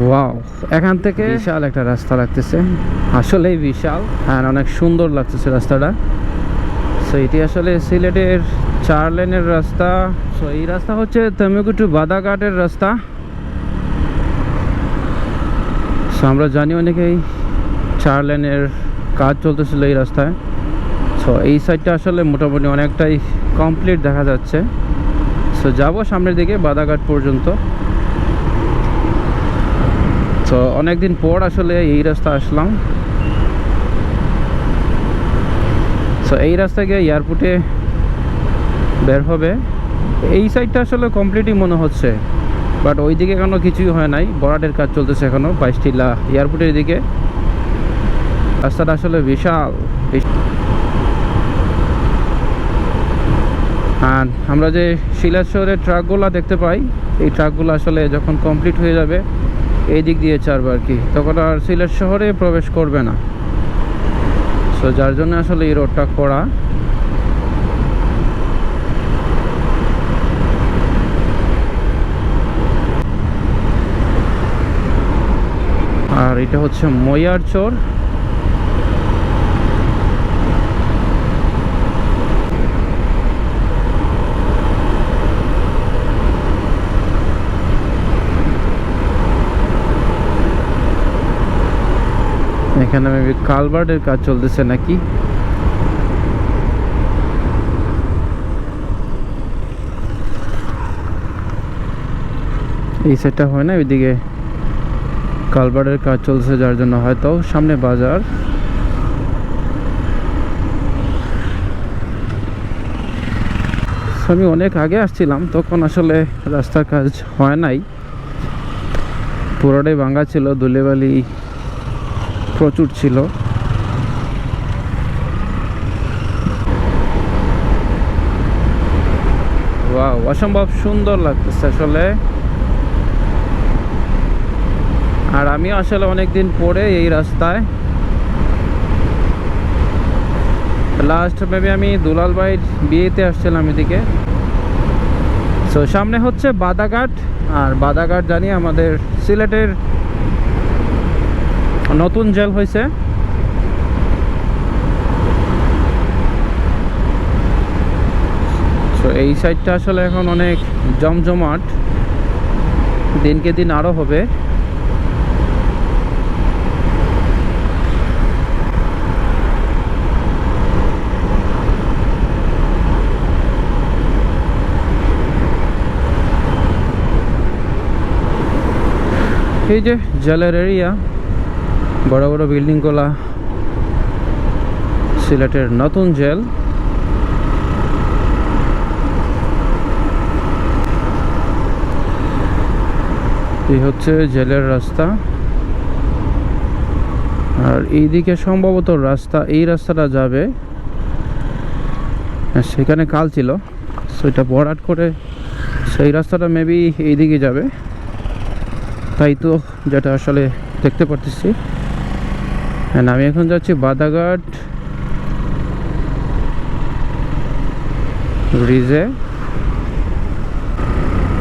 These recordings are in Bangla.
ওয়াও এখান থেকে বিশাল একটা রাস্তা লাগতেছে। আসলেই বিশাল। আর অনেক সুন্দর লাগতেছে রাস্তাটা। সো এটি আসলে সিলেটের চার লেনের রাস্তা। সো এই রাস্তা হচ্ছে তেমুকুটু বাদাঘাটের রাস্তা। সো আমরা জানি অনেকেই চার লেনের কাজ চলতেছিল এই রাস্তায়। সো এই সাইডটা আসলে মোটামুটি অনেকটাই কমপ্লিট দেখা যাচ্ছে। সো যাব সামনের দিকে বাদাঘাট পর্যন্ত। তো অনেকদিন পর আসলে এই রাস্তা আসলাম। তো এই রাস্তা গিয়ে এয়ারপোর্টে বের হবে। এই সাইডটা আসলে কমপ্লিটই মনে হচ্ছে। বাট ওইদিকে এখনও কিছুই হয় নাই। বরাটের কাজ চলতেছে এখনও, বাইশটিলা এয়ারপোর্টের দিকে। রাস্তাটা আসলে বিশাল। বিশ- আর আমরা যে শিলাচরের ট্রাকগুলো দেখতে পাই, এই ট্রাকগুলো আসলে যখন কমপ্লিট হয়ে যাবে এই দিক দিয়ে চারবে আর কি। তখন আর সিলেট শহরে প্রবেশ করবে না। সো যার জন্য আসলে এই রোডটা করা। আর এটা হচ্ছে ময়ার চর। এখানে মেবি কালভার্টের কাজ চলতেছে নাকি? এই সেটটা হয় না, ওইদিকে কালভার্টের কাজ চলছে যার জন্য হয়তো সামনে বাজার। আমি অনেক আগে আসছিলাম, তখন আসলে রাস্তার কাজ হয় নাই। পুরোটাই ভাঙা ছিল, ধুলেবালি প্রচুর ছিল। অসম্ভব সুন্দর লাগতেছে আসলে। আর আমি আসলে অনেকদিন পরে এই রাস্তায়। লাস্ট মেবি আমি দুলাল ভাইয়ের বিয়েতে আসছিলাম এদিকে। তো সামনে হচ্ছে বাদাঘাট, আর বাদাঘাট জানি আমাদের সিলেটের নতুন জেল হয়েছে। এই সাইডটা আসলে এখন অনেক জমজমাট। দিনকে দিন আরও হবে। এই যে জেলের এরিয়া বড় বড় বিল্ডিং বিল্ডিংগুলা সিলেটের নতুন জেল। এই হচ্ছে জেলের রাস্তা। আর এইদিকে সম্ভবত রাস্তা, এই রাস্তাটা যাবে। আর সেখানে কাল ছিল। সেটা বরাট করে সেই রাস্তাটা মেবি এইদিকে যাবে। তাই তো যেটা আসলে দেখতে পারতেছি। আমি এখন যাচ্ছি বাদাঘাট ব্রিজে।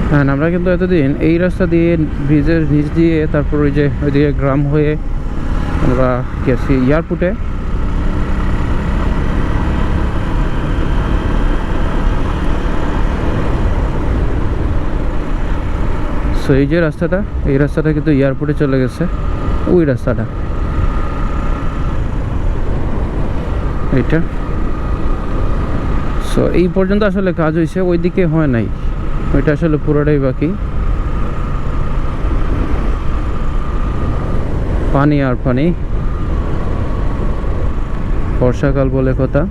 হ্যাঁ আমরা কিন্তু এতদিন এই রাস্তা দিয়ে ব্রিজের নিচ দিয়ে, তারপর ওই যে ওইদিকে গ্রাম হয়ে আমরা গেছি এয়ারপোর্টে। সো এই যে রাস্তাটা, এই রাস্তাটা কিন্তু এয়ারপোর্টে চলে গেছে। ওই রাস্তাটা। এইটা সো এই পর্যন্ত আসলে কাজ হয়েছে ওইদিকে হয় নাই। ওইটা আসলে পুরোটাই বাকি। পানি আর পানি। বর্ষাকাল বলে কথা।